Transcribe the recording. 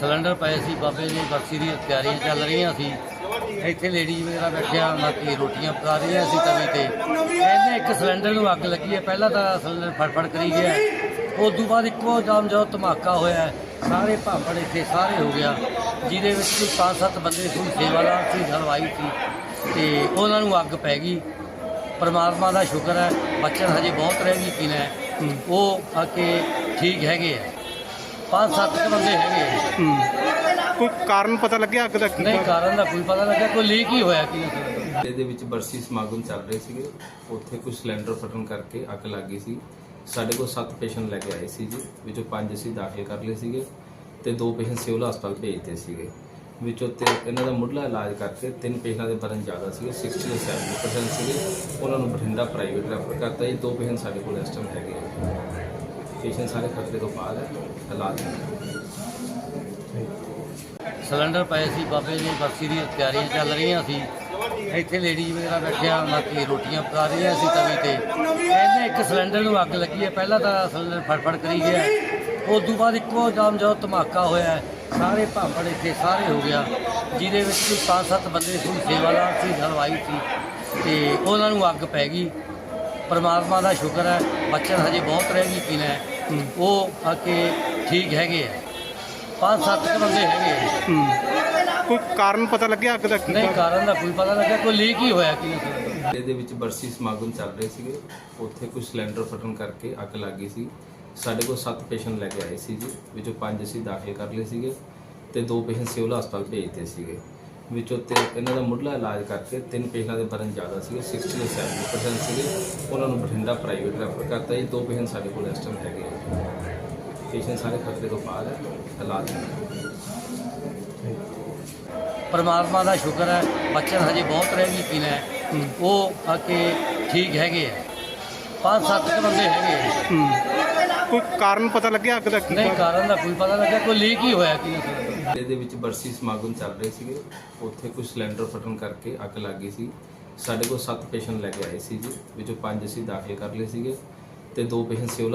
Cylinder ਪਏ ਸੀ ਬਾਬੇ ਦੀ ਬਰਸੀ ਦੀ ਤਿਆਰੀਆਂ ਚੱਲ ਰਹੀਆਂ ਸੀ। ਇੱਥੇ ਲੇਡੀਜ਼ ਵਗੈਰਾ ਬੈਠਿਆ ਬਾਕੀ ਰੋਟੀਆਂ ਪਕਾ ਰਹੀਆਂ ਸੀ ਤਵੇ ਤੇ। ਇਹਨੇ ਇੱਕ ਸਿਲੰਡਰ ਨੂੰ ਅੱਗ ਲੱਗੀ ਹੈ ਪਹਿਲਾਂ ਤਾਂ ਸਿਲੰਡਰ ਫਟਫਟ ਕਰੀ ਗਿਆ ਉਸ ਤੋਂ ਬਾਅਦ ਇੱਕੋ ਦਮ ਜਦੋਂ ਧਮਾਕਾ ਹੋਇਆ ਸਾਰੇ ਭਾਂਪੜ ਇੱਥੇ ਸਾਰੇ ਹੋ ਗਿਆ ਜਿਹਦੇ ਵਿੱਚ ਕੋਈ ਪੰਜ ਸੱਤ ਬੰਦੇ ਸੀ ਸੇਵਾਦਾਰ ਸੀ ਹਲਵਾਈ ਸੀ ਤੇ ਉਹਨਾਂ ਨੂੰ ਅੱਗ ਪੈ ਗਈ। ਪਰਮਾਤਮਾ ਦਾ ਸ਼ੁਕਰ ਹੈ ਬੱਚਨ ਹਜੇ ਬਹੁਤ ਰਹਿ ਗਈ ਹੈ। ਉਹ ਆ ਕੇ ਠੀਕ ਹੈਗੇ ਆ। ਪੰਜ ਸੱਤ ਕੁ ਬੰਦੇ ਹੈਗੇ। ਹੂੰ। ਕੋਈ ਕਾਰਨ ਪਤਾ ਲੱਗਿਆ ਅੱਗ ਦਾ ਕੀ ਨਹੀਂ ਕਾਰਨ? ਦਾ ਕੋਈ ਪਤਾ ਲੱਗਿਆ? ਕੋਈ ਲੀਕ ਹੀ ਹੋਇਆ ਕੀ? ਇਹਦੇ ਵਿੱਚ ਬਰਸੀ ਸਮਾਗਮ ਚੱਲ ਰਹੇ ਸੀਗੇ। ਉੱਥੇ ਕੁਝ ਸਿਲੰਡਰ ਫਟਣ ਕਰਕੇ ਅੱਗ ਲੱਗ ਗਈ ਸੀ। ਸਾਡੇ ਕੋਲ 7 ਪੇਸ਼ੈਂਟ ਲੈ ਕੇ ਆਏ ਸੀ ਜੀ ਵਿੱਚੋਂ 5 ਅਸੀਂ ਦਾਖਲ ਕਰ ਲਏ ਸੀਗੇ ਤੇ ਦੋ ਪੇਸ਼ੈਂਟ ਸਿਵਲ ਹਸਪਤਾਲ ਭੇਜਤੇ ਸੀਗੇ। ਵਿੱਚੋਂ ਤੇ ਇਹਨਾਂ ਦਾ ਮੁੱਢਲਾ ਇਲਾਜ ਕਰਕੇ ਤਿੰਨ ਪੇਸ਼ੈਂਟਾਂ ਦੇ ਬਰਨ ਜ਼ਿਆਦਾ ਸੀਗੇ 60 ਤੋਂ 70% ਸੀਗੇ। ਉਹਨਾਂ ਨੂੰ ਬਠਿੰਡਾ ਪ੍ਰਾਈਵੇਟ ਰੈਫਰ ਕਰਤਾ ਜੀ ਦੋ ਪੇਸ਼ੈਂਟ ਸਾਡੇ ਕੋਲ ਇਸ ਟਾਈਮ ਹੈਗੇ ਆ। ਪੇਸ਼ੈਂਟ ਸਾਰੇ ਖਤਰੇ ਤੋਂ ਬਾਹਰ ਹੈ ਇਲਾਜ ਸਿਲੰਡਰ ਪਏ ਸੀ ਬਾਬੇ ਦੀ ਬਰਸੀ ਦੀ ਤਿਆਰੀਆਂ ਚੱਲ ਰਹੀਆਂ ਸੀ। ਇੱਥੇ ਲੇਡੀਜ਼ ਵਗੈਰਾ ਬੈਠਿਆ ਬਾਕੀ ਰੋਟੀਆਂ ਪਕਾ ਰਹੀਆਂ ਸੀ ਤਵੇ ਤੇ। ਇਹਨੇ ਇੱਕ ਸਿਲੰਡਰ ਨੂੰ ਅੱਗ ਲੱਗੀ ਹੈ, ਪਹਿਲਾਂ ਤਾਂ ਸਿਲੰਡਰ ਫਟਫਟ ਕਰੀ ਗਿਆ ਉਸ ਤੋਂ ਬਾਅਦ ਇੱਕੋ ਦਮ ਜਦੋਂ ਧਮਾਕਾ ਹੋਇਆ ਸਾਰੇ ਭਾਂਪੜ ਇੱਥੇ ਸਾਰੇ ਹੋ ਗਿਆ। ਜਿਹਦੇ ਵਿੱਚ ਕੋਈ ਪੰਜ ਸੱਤ ਬੰਦੇ ਸੀ ਸੇਵਾਦਾਰ ਸੀ, ਹਲਵਾਈ ਸੀ, ਤੇ ਉਹਨਾਂ ਨੂੰ ਅੱਗ ਪੈ ਗਈ। ਪਰਮਾਤਮਾ ਦਾ ਸ਼ੁਕਰ ਹੈ ਬੱਚਨ ਹਜੇ ਬਹੁਤ ਰਹਿ ਗਈ ਪੀਣਾ ਹੈ। ਉਹ ਆ ਕੇ ਠੀਕ ਹੈਗੇ ਆ। ਪੰਜ ਸੱਤ ਕੁ ਬੰਦੇ ਹੈਗੇ ਆ। ਹੂੰ। ਕੋਈ ਕਾਰਨ ਪਤਾ ਲੱਗਿਆ ਅੱਗ ਦਾ ਕੀ ਨਹੀਂ ਕਾਰਨ? ਦਾ ਕੋਈ ਪਤਾ ਲੱਗਿਆ ਕੋਈ ਲੀਕ ਹੀ ਹੋਇਆ ਕੀ ਇਹਦੇ ਵਿੱਚ ਬਰਸੀ ਸਮਾਗਮ ਚੱਲ ਰਹੇ ਸੀਗੇ। ਉੱਥੇ ਕੁਝ ਸਿਲੰਡਰ ਫਟਣ ਕਰਕੇ ਅੱਗ ਲੱਗ ਗਈ ਸੀ। ਸਾਡੇ ਕੋਲ 7 ਪੇਸ਼ੈਂਟ ਲੈ ਕੇ ਆਏ ਸੀ ਜੀ ਵਿੱਚੋਂ 5 ਅਸੀਂ ਦਾਖਲ ਕਰ ਲਏ ਸੀਗੇ ਤੇ ਦੋ ਪੇਸ਼ੈਂਟ ਸਿਵਲ ਹਸਪਤਾਲ ਭੇਜਤੇ ਸੀਗੇ। ਵਿੱਚੋਂ ਤੇ ਇਹਨਾਂ ਦਾ ਮੁੱਢਲਾ ਇਲਾਜ ਕਰਕੇ ਤਿੰਨ ਪੇਸ਼ੈਂਟਾਂ ਦੇ ਬਰਨ ਜ਼ਿਆਦਾ ਸੀਗੇ 60 ਤੋਂ 70% ਸੀਗੇ। ਉਹਨਾਂ ਨੂੰ ਬਠਿੰਡਾ ਪ੍ਰਾਈਵੇਟ ਰੈਫਰ ਕਰਤਾ ਜੀ। ਦੋ ਪੇਸ਼ੈਂਟ ਸਾਡੇ ਕੋਲ ਇਸ ਟਾਈਮ ਹੈਗੇ ਆ। ਪੇਸ਼ੈਂਟ ਸਾਰੇ ਖਤਰੇ ਤੋਂ ਬਾਹਰ ਹੈ ਇਲਾਜ ਪਰਮਾਤਮਾ ਦਾ ਸ਼ੁਕਰ ਹੈ ਬੱਚਨ ਹਜੇ ਬਹੁਤ ਰਹਿ ਗਈ ਪੀਣਾ ਹੈ। ਉਹ ਆ ਕੇ ਠੀਕ ਹੈਗੇ ਆ। ਪੰਜ ਸੱਤ ਬੰਦੇ ਹੈਗੇ। ਕੋਈ ਕਾਰਨ ਪਤਾ ਲੱਗਿਆ ਅੱਗ ਦਾ ਕੀ ਨਹੀਂ ਕਾਰਨ? ਦਾ ਕੋਈ ਪਤਾ ਲੱਗਿਆ ਕੋਈ ਲੀਕ ਹੀ ਹੋਇਆ ਕੀ ਇਹਦੇ ਵਿੱਚ ਬਰਸੀ ਸਮਾਗਮ ਚੱਲ ਰਹੇ ਸੀਗੇ। ਉੱਥੇ ਕੁਝ ਸਿਲੰਡਰ ਫਟਣ ਕਰਕੇ ਅੱਗ ਲੱਗ ਗਈ ਸੀ। ਸਾਡੇ ਕੋਲ 7 ਪੇਸ਼ੈਂਟ ਲੈ ਕੇ ਆਏ ਸੀ ਜੀ ਵਿੱਚੋਂ 5 ਅਸੀਂ ਦਾਖਲ ਕਰ ਲਏ ਸੀਗੇ ਤੇ ਦੋ ਪੇਸ਼ੈਂਟ ਸਿਵਲ